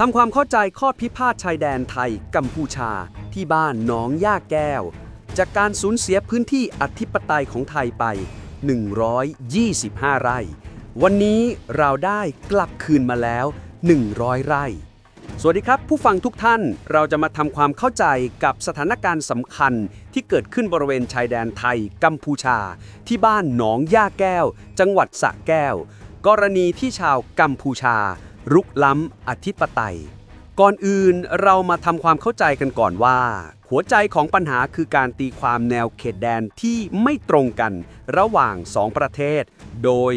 ทำความเข้าใจข้อพิพาทชายแดนไทยกัมพูชาที่บ้านหนองย่าแก้ว จากการสูญเสียพื้นที่อธิปไตยของไทยไป 125 ไร่ วันนี้เราได้กลับคืนมาแล้ว 100 ไร่ สวัสดีครับ ผู้ฟังทุกท่านเราจะมาทำความเข้าใจกับสถานการณ์สำคัญที่เกิดขึ้นบริเวณชายแดนไทยกัมพูชา ที่บ้านหนองย่าแก้ว จังหวัดสระแก้ว กรณีที่ชาวกัมพูชา รุกล้ำอธิปไตย ก่อนอื่นเรามาทำความเข้าใจกันก่อนว่า หัวใจของปัญหาคือการตีความแนวเขตแดนที่ไม่ตรงกันระหว่างสองประเทศ โดย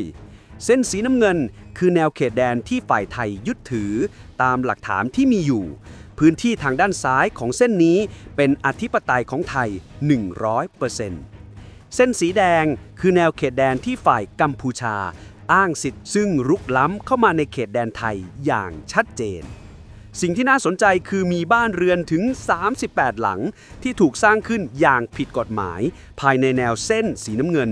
เส้นสีน้ำเงิน คือแนวเขตแดนที่ฝ่ายไทยยึดถือ ตามหลักฐานที่มีอยู่ พื้นที่ทางด้านซ้ายของเส้นนี้เป็นอธิปไตยของไทย 100%เส้นสีแดงคือแนวเขตแดนที่ฝ่ายกัมพูชา อ้างสิทธิ์ซึ่งรุกล้ำเข้ามาในเขตแดนไทยอย่างชัดเจน สิ่งที่น่าสนใจคือมีบ้านเรือนถึง 38 หลังที่ถูกสร้างขึ้นอย่างผิดกฎหมาย ภายในแนวเส้นสีน้ำเงิน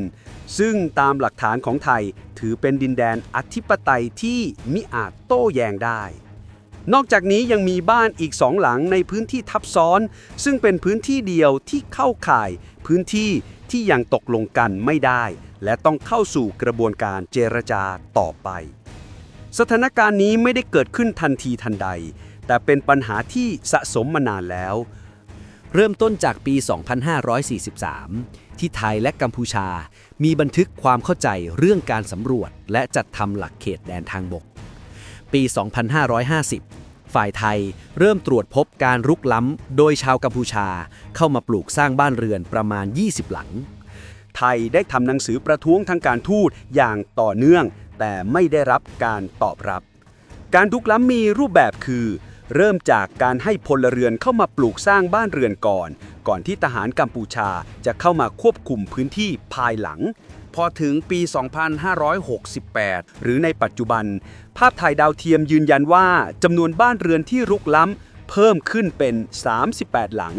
ซึ่งตามหลักฐานของไทยถือเป็นดินแดนอธิปไตยที่มิอาจโต้แย้งได้นอกจากนี้ยังมีบ้านอีกสองหลังในพื้นที่ทับซ้อน ซึ่งเป็นพื้นที่เดียวที่เข้าข่าย พื้นที่ที่ยังตกลงกันไม่ได้ และต้องเข้าสู่กระบวนการเจรจาต่อไป สถานการณ์นี้ไม่ได้เกิดขึ้นทันทีทันใด แต่เป็นปัญหาที่สะสมมานานแล้ว เริ่มต้นจากปี 2543 ที่ไทยและกัมพูชา มีบันทึกความเข้าใจเรื่องการสำรวจ และจัดทำหลักเขตแดนทางบก ปี 2550ฝ่ายไทยเริ่มตรวจพบการรุกล้ำ โดยชาวกัมพูชาเข้ามาปลูกสร้างบ้านเรือนประมาณ 20 หลัง ไทยได้ทำหนังสือประท้วงทางการทูตอย่างต่อเนื่อง แต่ไม่ได้รับการตอบรับ การลุกล้ำมีรูปแบบคือ เริ่มจากการให้พลเรือนเข้ามาปลูกสร้างบ้านเรือนก่อน ก่อนที่ทหารกัมพูชาจะเข้ามาควบคุมพื้นที่ภายหลัง พอถึงปี 2568 หรือในปัจจุบัน ภาพถ่ายดาวเทียมยืนยันว่าจำนวนบ้านเรือนที่รุกล้ำ เพิ่มขึ้นเป็น 38 หลัง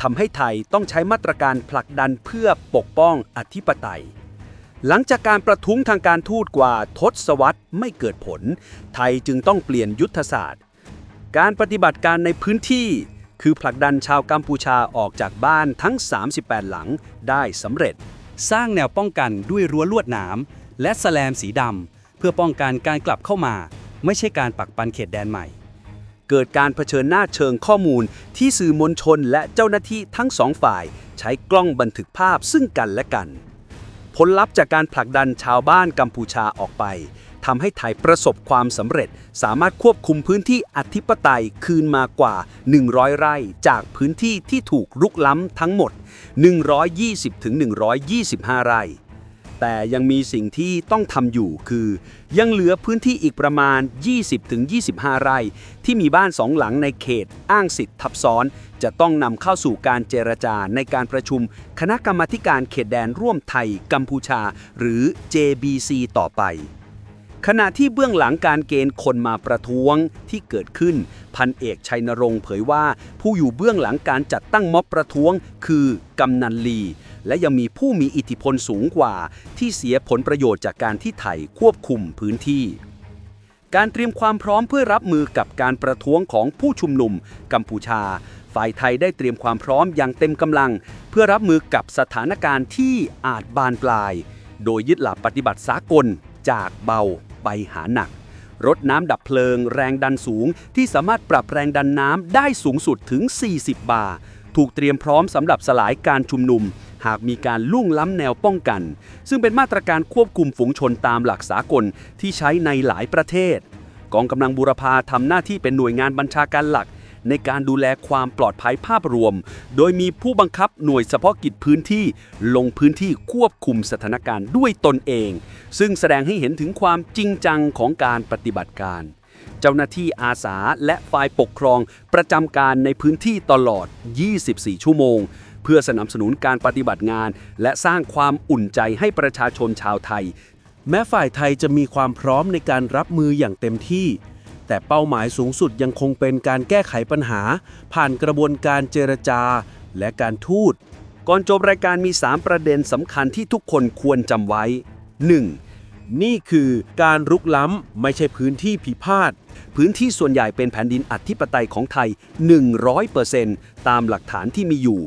ทำให้ไทยต้องใช้มาตรการผลักดันเพื่อปกป้องอธิปไตย หลังจากการประท้วงทางการทูตกว่าทศวรรษไม่เกิดผล ไทยจึงต้องเปลี่ยนยุทธศาสตร์ การปฏิบัติการในพื้นที่ คือผลักดันชาวกัมพูชาออกจากบ้านทั้ง 38 หลังได้สำเร็จ สร้างแนวป้องกันด้วยรั้วลวดหนามและแสลมสีดำเพื่อป้องกันการกลับเข้ามา ไม่ใช่การปักปันเขตแดนใหม่ เกิดการเผชิญหน้าเชิงข้อมูล ที่สื่อมวลชนและเจ้าหน้าที่ทั้งสองฝ่าย ใช้กล้องบันทึกภาพซึ่งกันและกัน ผลลัพธ์จากการผลักดันชาวบ้านกัมพูชาออกไปทำให้ไทยประสบความสำเร็จ สามารถควบคุมพื้นที่อธิปไตยคืนมากว่า 100 ไร่จากพื้นที่ที่ถูกรุกล้ำทั้งหมด 120-125 ไร่ แต่ยังมีสิ่งที่ต้องทำอยู่คือ ยังเหลือพื้นที่อีกประมาณ 20-25 ไร่ ที่มีบ้านสองหลังในเขต อ้างสิทธิ์ทับซ้อน จะต้องนำเข้าสู่การเจรจาในการประชุม คณะกรรมาการเขตแดนร่วมไทย กัมพูชา หรือ JBC ต่อไป ขณะที่เบื้องหลังการเกณฑ์คนมาประท้วงที่เกิดขึ้น พันเอกชัยนรงค์เผยว่า ผู้อยู่เบื้องหลังการจัดตั้งม็อบประท้วง คือกำนันลี และยังมีผู้มีอิทธิพลสูงกว่า ที่เสียผลประโยชน์จากการที่ไทยควบคุมพื้นที่ การเตรียมความพร้อมเพื่อรับมือกับการประท้วงของผู้ชุมนุม กัมพูชา ฝ่ายไทยได้เตรียมความพร้อมอย่างเต็มกำลัง เพื่อรับมือกับสถานการณ์ที่อาจบานปลาย โดยยึดหลักปฏิบัติสากลจากเบาไปหาหนักรถน้ำดับเพลิงแรงดันสูง ที่สามารถปรับแรงดันน้ำได้สูงสุดถึง 40 บาร์ ถูกเตรียมพร้อมสำหรับสลายการชุมนุม หากมีการล่วงล้ำแนวป้องกัน ซึ่งเป็นมาตรการควบคุมฝูงชนตามหลักสากลที่ใช้ในหลายประเทศ กองกำลังบูรพาทำหน้าที่เป็นหน่วยงานบัญชาการหลัก ในการดูแลความปลอดภัยภาพรวม โดยมีผู้บังคับหน่วยเฉพาะกิจพื้นที่ลงพื้นที่ควบคุมสถานการณ์ด้วยตนเอง ซึ่งแสดงให้เห็นถึงความจริงจังของการปฏิบัติการเจ้าหน้าที่อาสาและฝ่ายปกครองประจำการในพื้นที่ตลอด 24 ชั่วโมง พื่อสนับสนุนการปฏิบัติงาน และสร้างความอุ่นใจให้ประชาชนชาวไทย แม้ฝ่ายไทยจะมีความพร้อมในการรับมืออย่างเต็มที่ แต่เป้าหมายสูงสุดยังคงเป็นการแก้ไขปัญหา ผ่านกระบวนการเจรจา และการทูตก่อนจบรายการมี 3 ประเด็นสำคัญที่ทุกคนควรจำไว้ 1. นี่คือการรุกล้ำไม่ใช่พื้นที่พิพาท พื้นที่ส่วนใหญ่เป็นแผ่นดินอธิปไตยของไทย 100%ตามหลักฐานที่มีอยู่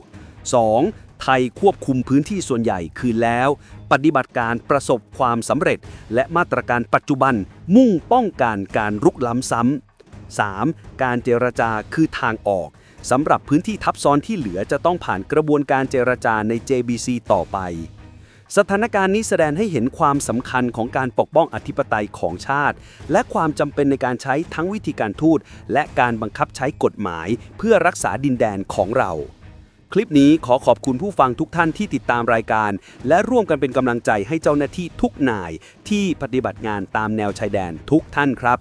2. ไทยควบคุมพื้นที่ส่วนใหญ่คืนแล้ว ปฏิบัติการประสบความสำเร็จ และมาตรการปัจจุบันมุ่งป้องกันการรุกล้ำซ้ำ 3. การเจรจาคือทางออกสำหรับพื้นที่ทับซ้อนที่เหลือจะต้องผ่านกระบวนการเจรจาใน JBC ต่อไป สถานการณ์นี้แสดงให้เห็นความสำคัญของการปกป้องอธิปไตยของชาติ และความจำเป็นในการใช้ทั้งวิธีการทูตและการบังคับใช้กฎหมาย เพื่อรักษาดินแดนของเรา คลิปนี้ขอขอบคุณผู้ฟังทุกท่านที่ติดตามรายการ และร่วมกันเป็นกำลังใจให้เจ้าหน้าที่ทุกนายที่ปฏิบัติงานตามแนวชายแดนทุกท่านครับ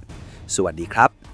สวัสดีครับ